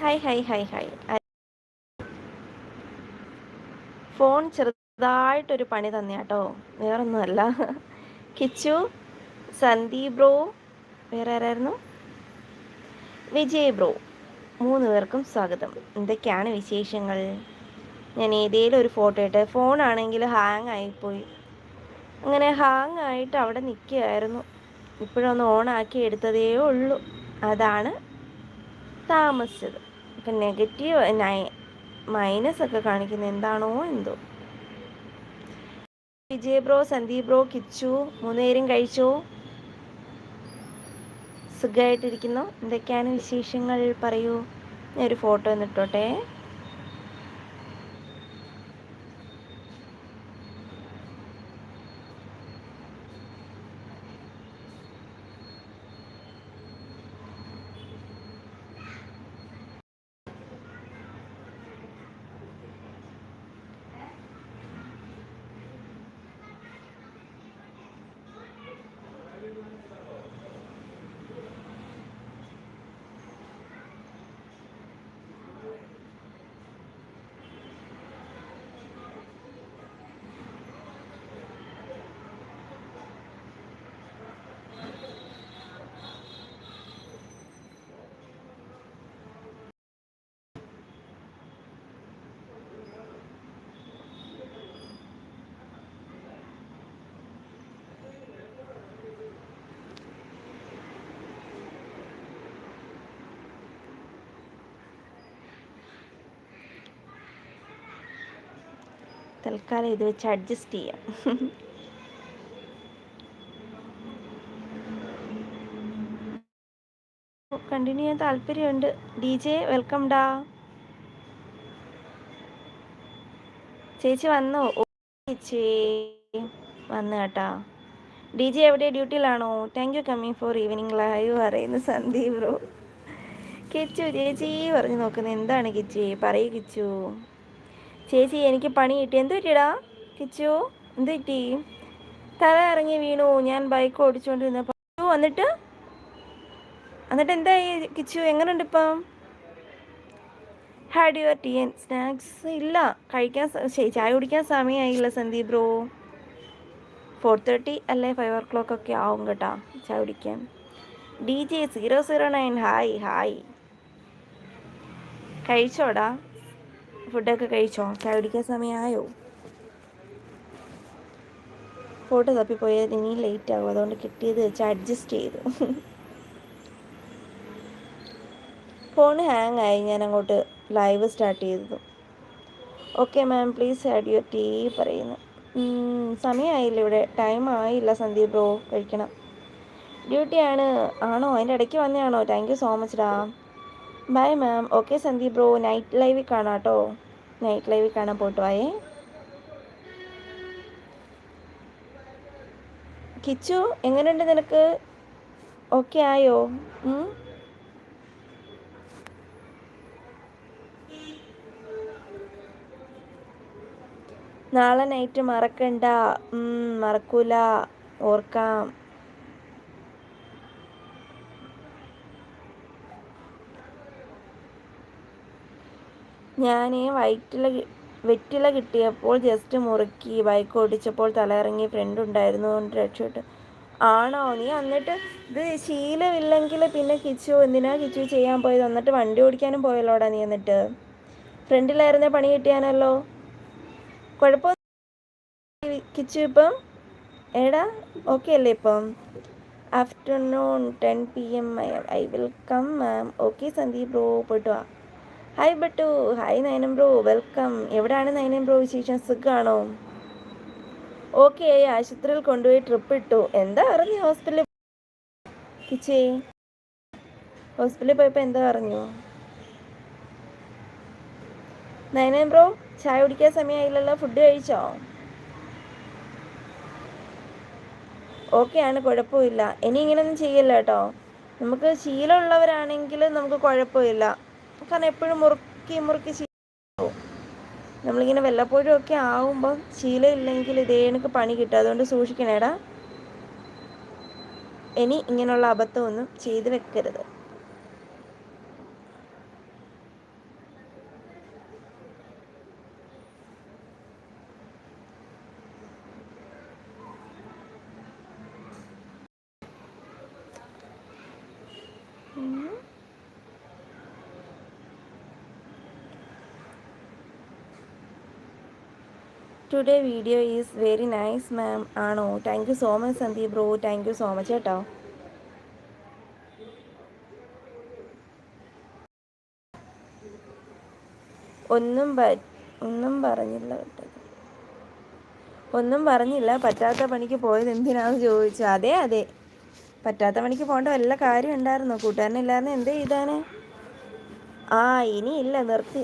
Hi hi hi hi phone ചെറുതായിട്ടൊരു പണി തന്നെയാട്ടോ. വേറൊന്നുമല്ല. കിച്ചു സന്ദീപ് ബ്രോ വേറെ ആരായിരുന്നു? വിജയ് ബ്രോ. മൂന്ന് പേർക്കും സ്വാഗതം. എന്തൊക്കെയാണ് വിശേഷങ്ങൾ? ഞാൻ ഏതെങ്കിലും ഒരു ഫോട്ടോ ഇട്ട് ഫോണാണെങ്കിൽ ഹാങ് ആയിപ്പോയി. അങ്ങനെ ഹാങ് ആയിട്ട് അവിടെ നിൽക്കുകയായിരുന്നു. ഇപ്പോഴൊന്ന് ഓണാക്കി എടുത്തതേ ഉള്ളൂ. അതാണ് താമസിച്ചത്. ഇപ്പം നെഗറ്റീവ് നൈ മൈനസ് ഒക്കെ കാണിക്കുന്നത് എന്താണോ എന്തോ. വിജയ് ബ്രോ സന്ദീപ് ബ്രോ കിച്ചു മൂന്നുപേരും കഴിച്ചു? സുഖമായിട്ടിരിക്കുന്നു. എന്തൊക്കെയാണ് വിശേഷങ്ങൾ? പറയൂ. ഞാൻ ഒരു ഫോട്ടോ എന്നിട്ടോട്ടെ തൽക്കാലം ഇത് വെച്ച് അഡ്ജസ്റ്റ് ചെയ്യാം. കണ്ടിന്യൂ ചെയ്യാൻ താല്പര്യമുണ്ട്. ഡി ജെ വെൽക്കം ഡാ. ചേച്ചി വന്നു. ചേച്ചി വന്നു കേട്ടാ. ഡി ജെ എവിടെ? ഡ്യൂട്ടിയിലാണോ? Thank you coming for evening live പറയുന്നു സന്ദീപ് ബ്രോ കിച്ചു ചേച്ചി പറഞ്ഞു നോക്കുന്നത് എന്താണ് കിച്ചു? പറയൂ കിച്ചു. ചേച്ചി എനിക്ക് പണി കിട്ടി. എന്ത് പറ്റിയടാ? കിച്ചു എന്ത് പറ്റി? തല ഇറങ്ങി വീണു. ഞാൻ ബൈക്ക് ഓടിച്ചുകൊണ്ടിരുന്നപ്പോൾ വന്നിട്ട്? എന്നിട്ട് എന്തായി കിച്ചു? എങ്ങനെയുണ്ട് ഇപ്പം? Had your tea and snacks ഇല്ല. കഴിക്കാൻ ചായ കുടിക്കാൻ സമയമായില്ല സന്ദീപ് ബ്രോ. ഫോർ തേർട്ടി അല്ലെ? ഫൈവ് ഓ ക്ലോക്ക് ഒക്കെ ആവും കേട്ടോ ചായ കുടിക്കാൻ. D J zero zero nine hi hi കഴിച്ചോടാ. ഫുഡൊക്കെ കഴിച്ചോ? ചായ കുടിക്കാൻ സമയമായോ? ഫോട്ടോ തപ്പിപ്പോയത് ഇനി ലേറ്റ് ആകും അതുകൊണ്ട് കിട്ടിയത് വെച്ച് അഡ്ജസ്റ്റ് ചെയ്തു. ഫോൺ ഹാങ് ആയി. ഞാൻ അങ്ങോട്ട് ലൈവ് സ്റ്റാർട്ട് ചെയ്തു. Okay ma'am please add your tea പറയുന്നു. സമയമായില്ല ഇവിടെ. ടൈം ആയില്ല സന്ദീപ് ബ്രോ. കഴിക്കണം. ഡ്യൂട്ടിയാണ് ആണോ. അതിന്റെ ഇടയ്ക്ക് വന്നതാണോ? താങ്ക് യു സോ മച്ച് ഡാ bye ma'am okay Sandeep bro night ലൈവിൽ കാണാം കേട്ടോ. നൈറ്റ് ലൈവിൽ കാണാൻ പോയിട്ട് കിച്ചു എങ്ങനെയുണ്ട് നിനക്ക്? ഓക്കെ ആയോ? നാളെ നൈറ്റ് മറക്കണ്ട. മറക്കൂല. ഓർക്കാം. ഞാൻ വയറ്റില വെറ്റില കിട്ടിയപ്പോൾ ജസ്റ്റ് മുറുക്കി ബൈക്ക് ഓടിച്ചപ്പോൾ തലയിറങ്ങി ഫ്രണ്ട് ഉണ്ടായിരുന്നു. കൊണ്ട് രക്ഷപ്പെട്ടു. ആണോ നീ? എന്നിട്ട് ഇത് ശീലമില്ലെങ്കിൽ പിന്നെ കിച്ചു എന്തിനാ കിച്ചു ചെയ്യാൻ പോയത്? എന്നിട്ട് വണ്ടി ഓടിക്കാനും പോയല്ലോടാ നീ എന്നിട്ട്? ഫ്രണ്ടിലായിരുന്നേ പണി കിട്ടിയാനല്ലോ? കുഴപ്പമൊന്നും കിച്ചു ഇപ്പം എടാ ഓക്കെ അല്ലേ ഇപ്പം? Afternoon ten P M I will come ma'am okay Sandeep bro പോയിട്ട് വാ. ഹായ് ബട്ടു ഹായ് നയനം ബ്രോ വെൽക്കം എവിടെയാണ് നയനം ബ്രോ വിശേഷം? സുഖമാണോ ഓക്കെ ആശുപത്രിയിൽ കൊണ്ടുപോയി ട്രിപ്പ് ഇട്ടു. എന്താ അറിഞ്ഞു ഹോസ്പിറ്റലിൽ കിച്ചേ ഹോസ്പിറ്റലിൽ പോയപ്പോൾ എന്താ പറഞ്ഞു നയനം ബ്രോ ചായ കുടിക്കാൻ സമയമായില്ലല്ലോ ഫുഡ് കഴിച്ചോ? ഓക്കെ ആണ്. കുഴപ്പമില്ല. ഇനി ഇങ്ങനെയൊന്നും ചെയ്യല്ല കേട്ടോ. നമുക്ക് ശീലമുള്ളവരാണെങ്കിൽ നമുക്ക് കുഴപ്പമില്ല. കാരണം എപ്പോഴും മുറുക്കി മുറുക്കി ശീലമാവും നമ്മളിങ്ങനെ വല്ലപ്പോഴും ഒക്കെ ആവുമ്പോൾ ശീലമില്ലെങ്കിൽ ഇതേ എനിക്ക് പണി കിട്ടും. അതുകൊണ്ട് സൂക്ഷിക്കണേടാ. ഇനി ഇങ്ങനെയുള്ള അബദ്ധമൊന്നും ചെയ്തു വെക്കരുത്. Today video is very nice ma'am ആണോ thank you so much Sandeep bro thank you so much കേട്ടോ ഒന്നും ഒന്നും പറഞ്ഞില്ല ഒന്നും പറഞ്ഞില്ല. പറ്റാത്ത പണിക്ക് പോയത് എന്തിനാന്ന് ചോദിച്ചു. അതെ അതെ. പറ്റാത്ത പണിക്ക് പോകേണ്ട വല്ല കാര്യം ഉണ്ടായിരുന്നോ? കൂട്ടുകാരനില്ലായിരുന്നു എന്ത് ചെയ്താണ് ആ ഇനിയില്ല. നിർത്തി.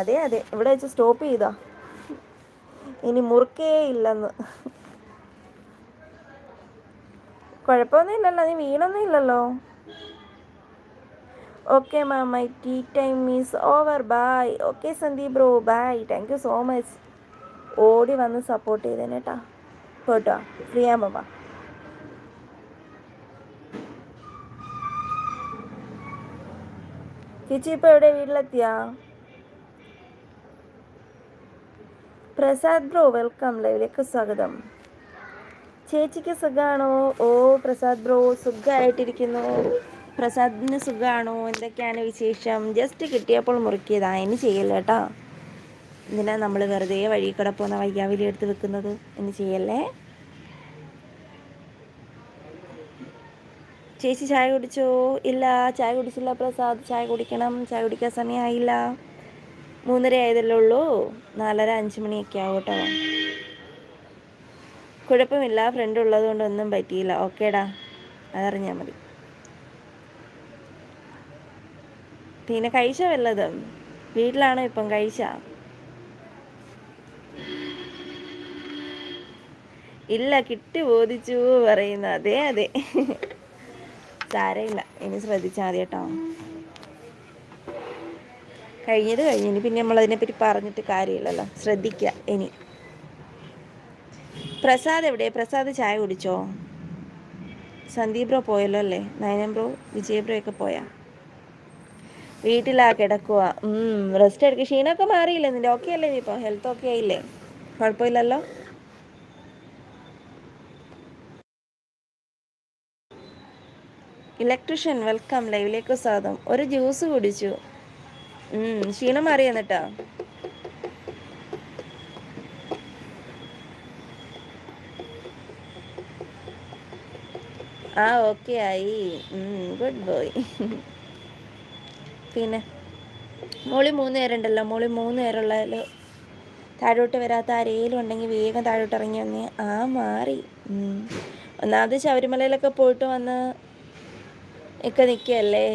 അതെ അതെ. ഇവിടെ വെച്ച് സ്റ്റോപ്പ് ചെയ്താ? ഇനി മുറുക്കേ ഇല്ലെന്ന്. കുഴപ്പമൊന്നും ഇല്ലല്ലോ നീ വീണൊന്നും ഇല്ലല്ലോ. Okay ma'am my tea time miss over bye okay Sandeep bro bye thank you so much ഓടി വന്ന് സപ്പോർട്ട് ചെയ്തേനെ കേട്ടാ? പോട്ടോ ഫ്രീ ആകുമ്പോൾ ചേച്ചി ഇപ്പോൾ എവിടെ വീട്ടിലെത്തിയാ? Prasad bro welcome. ലൈവിലേക്ക് സ്വാഗതം. ചേച്ചിക്ക് സുഖമാണോ ഓ പ്രസാദ് ബ്രോ സുഖമായിട്ടിരിക്കുന്നു പ്രസാദിന് സുഖമാണോ എന്തൊക്കെയാണ് വിശേഷം? ജസ്റ്റ് കിട്ടിയപ്പോൾ മുറുക്കിയതാ. ഇനി ചെയ്യല്ല കേട്ടോ നമ്മൾ വെറുതെ വഴി കൂടെ പോകുന്ന വയ്യാവിലി എടുത്ത് വെക്കുന്നത്? ഇനി ചെയ്യല്ലേ? ചേച്ചി ചായ കുടിച്ചോ? ഇല്ല. ചായ കുടിച്ചില്ല പ്രസാദ്. ചായ കുടിക്കണം. ചായ കുടിക്കാൻ സമയമായില്ല മൂന്നര ആയതല്ലേ ഉള്ളൂ. നാലര അഞ്ച് മണിയൊക്കെ ആവും കുഴപ്പമില്ല. ഫ്രണ്ട് ഉള്ളത് കൊണ്ടൊന്നും പറ്റിയില്ല. ഓക്കേടാ അതറിഞ്ഞാൽ മതി. പിന്നെ കഴിച്ച വല്ലതും? വീട്ടിലാണോ ഇപ്പം കഴിച്ച? ഇല്ല കിട്ടി ബോധിച്ചു പറയുന്നു. അതെ അതെ. സാരമില്ല. ഇനി ശ്രദ്ധിച്ചാൽ മതി കേട്ടോ. കഴിഞ്ഞത് കഴിഞ്ഞു. പിന്നെ നമ്മളതിനെപ്പറ്റി പറഞ്ഞിട്ട് കാര്യമില്ലല്ലോ. ശ്രദ്ധിക്കുക ഇനി. പ്രസാദ് എവിടെ? പ്രസാദ് ചായ കുടിച്ചോ? സന്ദീപ് ബ്രോ പോയല്ലോ അല്ലേ? നയനം ബ്രോ വിജയ ബ്രോ ഒക്കെ പോയാ? വീട്ടിലാ കിടക്കുക റെസ്റ്റ് എടുക്കുക ക്ഷീണമൊക്കെ മാറിയില്ലേ നിന്റെ? ഓക്കെ അല്ലേ ഇപ്പോൾ ഹെൽത്ത് ഓക്കെ ആയില്ലേ? കുഴപ്പമില്ലല്ലോ? ഇലക്ട്രീഷ്യൻ വെൽക്കം ലൈവിലേക്ക് സ്വാഗതം. ഒരു ജ്യൂസ് കുടിച്ചു. ക്ഷീണം മാറി എന്നിട്ടാ ആ ഓക്കെ ആയി. ഗുഡ് ബോയ് പിന്നെ മോളി മൂന്ന് പേരുണ്ടല്ലോ മോളി മൂന്ന് പേരുള്ള താഴോട്ട് വരാത്ത ആരേലും ഉണ്ടെങ്കിൽ വേഗം താഴോട്ട് ഇറങ്ങി വന്നേ. ആ മാറി. ഒന്നാമത് ശബരിമലയിലൊക്കെ പോയിട്ട് വന്ന് ഒക്കെ നിൽക്കുകയല്ലേ?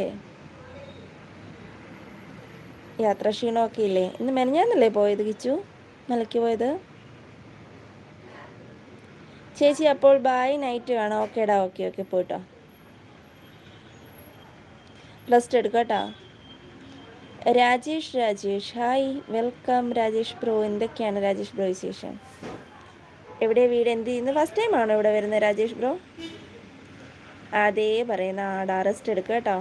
യാത്രാ ക്ഷീണമൊക്കെ ഇല്ലേ ഇന്ന് മെനഞ്ഞാന്നല്ലേ പോയത് കിച്ചു? മലയ്ക്ക് പോയത്? ചേച്ചി അപ്പോൾ ബായ് നൈറ്റ് വേണം? ഓക്കേടാ ഓക്കെ ഓക്കെ പോയിട്ടോ. Rest എടുക്കട്ടോ Rajesh Rajesh. Hi welcome Rajesh bro എന്തൊക്കെയാണ് രാജേഷ് ബ്രോ വിശേഷം? എവിടെ വീട്? എന്ത് ചെയ്യുന്നു? ഫസ്റ്റ് ടൈം ആണോ ഇവിടെ വരുന്നത് രാജേഷ് ബ്രോ അതേ പറയുന്ന ആടാ. റെസ്റ്റ് എടുക്കുക കേട്ടോ.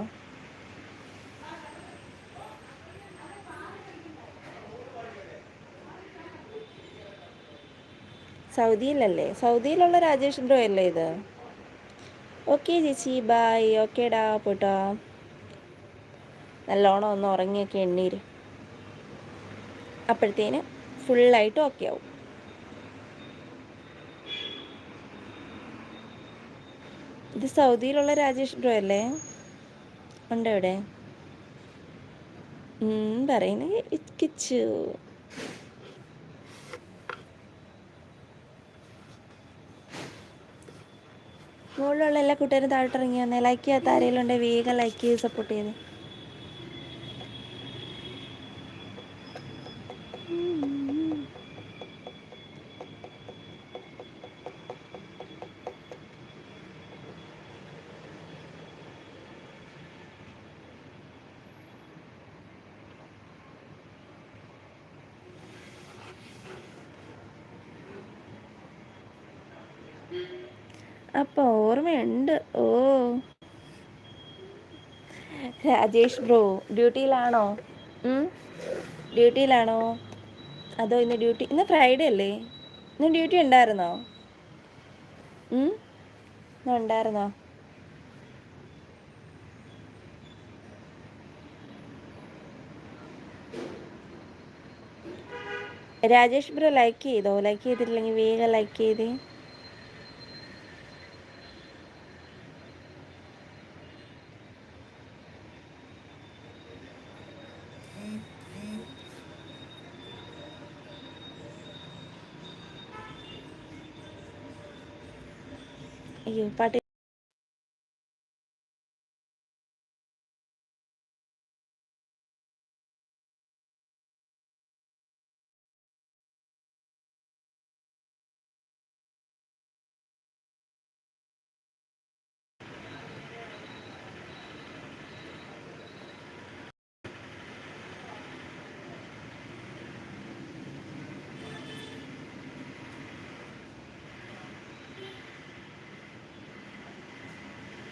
സൗദിയിലല്ലേ? സൗദിയിലുള്ള രാജേഷ് ബ്രോ അല്ലേ ഇത്? ഓക്കെ ചേച്ചി ബായ് ഓക്കേടാ പോട്ടോ നല്ലോണം ഒന്ന് ഉറങ്ങിയൊക്കെ എണ്ണീര്. അപ്പോഴത്തേന് ഫുള്ളായിട്ട് ഓക്കെ ആവും. ഇത് സൗദിയിലുള്ള രാജേഷ് ബ്രോ അല്ലേ? ഉണ്ടോ ഇവിടെ? പറയുന്നത് കിച്ചു. മുകളിലുള്ള എല്ലാ കൂട്ടുകാരും താഴോട്ടിറങ്ങി വന്നേ. ലൈക്ക് ചെയ്യാത്ത ആരെങ്കിലും ഉണ്ടെങ്കിൽ വേഗം ലൈക്ക് ചെയ്ത് സപ്പോർട്ട് ചെയ്ത്. അപ്പോൾ ഓർമ്മയുണ്ട്. ഓ. രാജേഷ് ബ്രോ ഡ്യൂട്ടിയിലാണോ? ഡ്യൂട്ടിയിലാണോ? അതോ ഇന്ന് ഡ്യൂട്ടി ഇന്ന് ഫ്രൈഡേ അല്ലേ? ഇന്ന് ഡ്യൂട്ടി ഉണ്ടായിരുന്നോ? ഉണ്ടായിരുന്നോ? രാജേഷ് ബ്രോ ലൈക്ക് ചെയ്തോ? ലൈക്ക് ചെയ്തിട്ടില്ലെങ്കിൽ വേഗം ലൈക്ക് ചെയ്തേ. അയ്യോ പാട്ട്